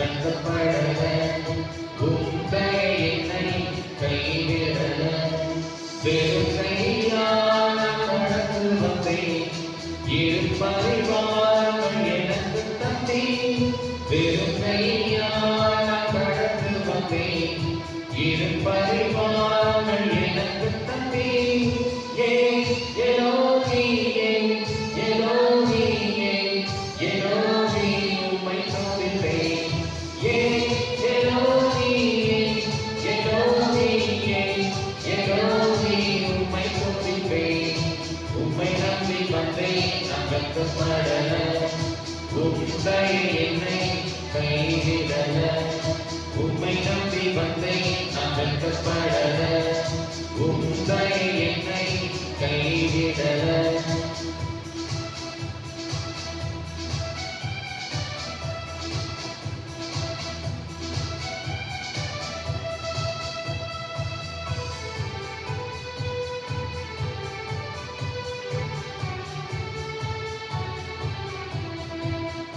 கலங்கப்படல உண்மையினை கைவிடல வெறும் கையான நடந்து வந்தேன். இருப்பறிவார் உம்மை நம்பி வந்தேன் நான் வெட்கப்படல உங்களை என்னை கைவிடல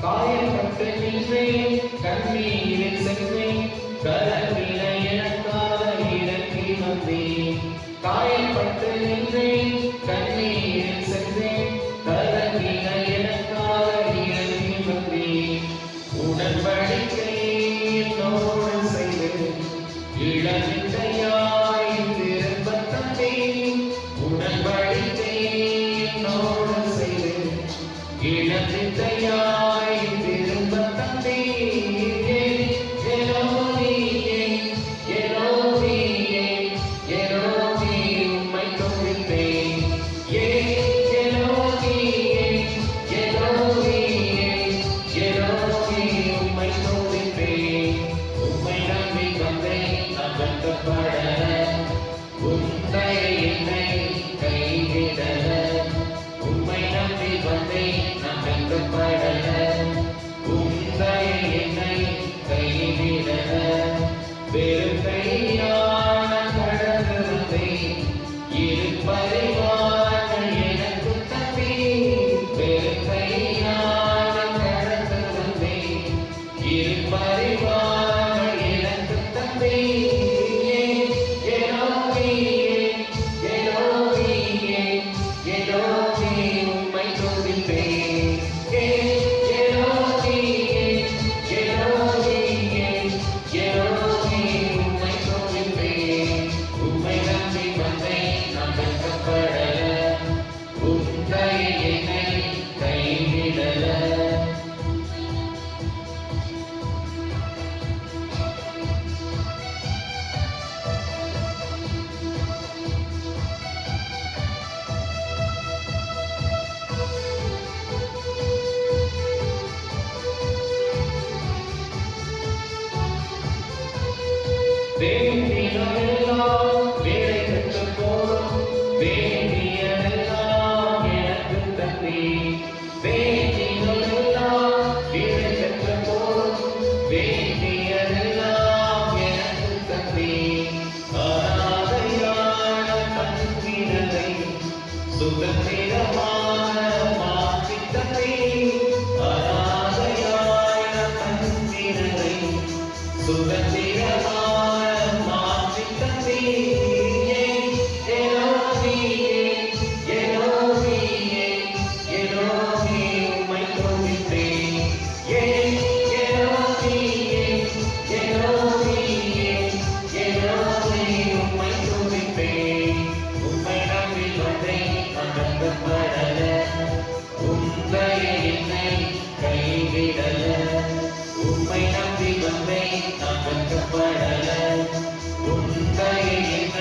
காயப்பட்டு நின்றேன் கண்ணீரில் சென்றேன் கரவில எனக்காக இறங்கி வந்தேன் காயப்பட்டு நின்றேன் கண்ணீரில் சென்றேன் கரவில எனக்காக இறங்கி வந்தேன் உடன்படிக்கையில் நோடு செய்து இளவித்தையாய் திரும்ப தந்தேன் உடன்படிக்கையில் நோடு செய்து உம்மை நம்பி வந்தேன் நான் வெங்கப்படல உங்களை என்ன விட உம்மை நம்பி நம்மை தகர்க்கப்படல உன் கையில்